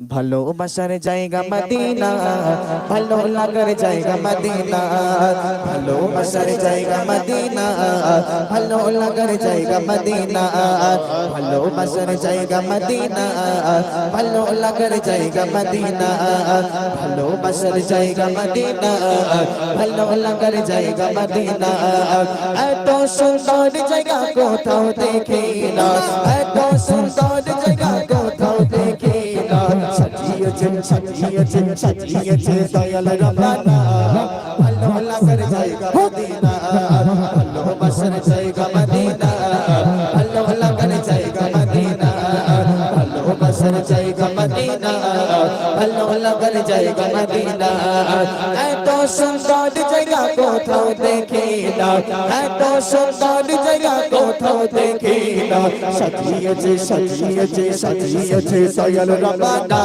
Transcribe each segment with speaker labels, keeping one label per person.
Speaker 1: ভালোবাসার জায়গা মদিনা ভালো লাগার জায়গা মদিনা ভালোবাসার জায়গা মদিনা ভালো লাগার জায়গা মদিনা ভালোবাসার জায়গা মদিনা ভালো লাগার জায়গা মদিনা ভালোবাসার জায়গা মদিনা ভালো লাগার জায়গা মদিনা এত সুন্দর জায়গা কোথাও দেখি না এত সুন্দর জায়গা কোথাও দেখি না সাজিয়েছেন সাজিয়েছেন, সাজিয়েছে দয়াল রব্বানা আল্লাহ আল্লাহ করে জায়গা মদিনা। আল্লাহ বাসর জায়গা মদিনা। আল্লাহ আল্লাহ করে জায়গা মদিনা। আল্লাহ বাসর জায়গা ভালো লাগার জায়গা মদিনা। এত সুন্দর জায়গা কোথাও দেখি না। এত সুন্দর জায়গা কোথাও দেখি না। সাজিয়েছে সাজিয়েছে সাজিয়েছে দয়াল রবানা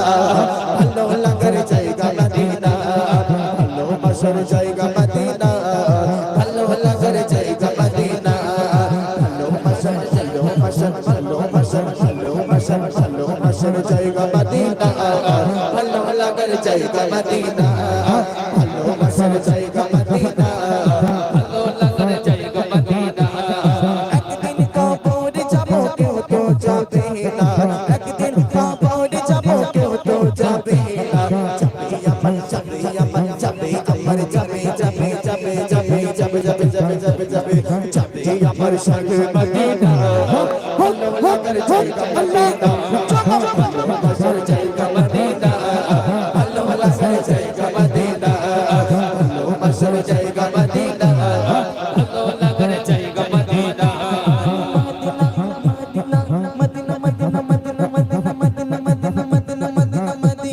Speaker 1: ভালো লাগার জায়গা মদিনা। ভালোবাসার জায়গা মদিনা। ভালো লাগার জায়গা মদিনা। ভালোবাসার ভালোবাসার ভালোবাসার ভালোবাসার ভালোবাসার জায়গা মদিনা ভালো লাগার জায়গা মদিনা। ভালোবাসার জায়গা মদিনা। ভালোবাসার জায়গা মদিনা। আমার সঙ্গে মদিনা। ভালোবাসার জায়গা মদিনা।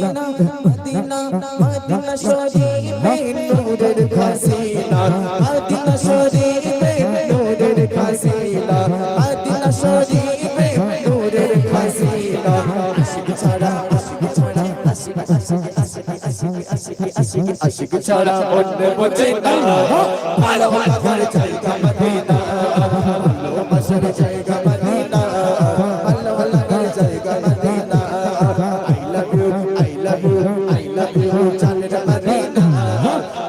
Speaker 1: মদিনা মদিনা মদিনা শরীফে নূরের খাসিনা, মদিনা শরীফে নূরের খাসিনা, মদিনা শরীফে নূরের খাসিনা। আশিক ছাড়া আশিক ছাড়া, আশিক আশিক আশিক ছাড়া অন্য বোঝে না। ভালো লাগার জায়গা মদিনা। ভালোবাসার জায়গা you, Janet Marina.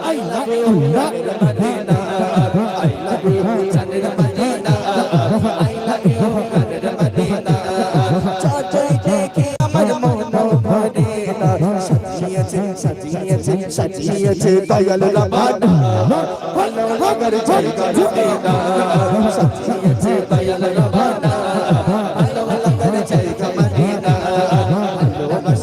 Speaker 1: I love you, Janet Marina. I love you, Janet Marina. I love you, Janet Marina. Chacha dekhe amar mono Marina. Sajiyeche, sajiyeche, sajiyeche, dayal rabana. Hello, agar jayga jumina. Sajiyeche, dayal rabana. Hello, agar jayga Marina. Hello, agar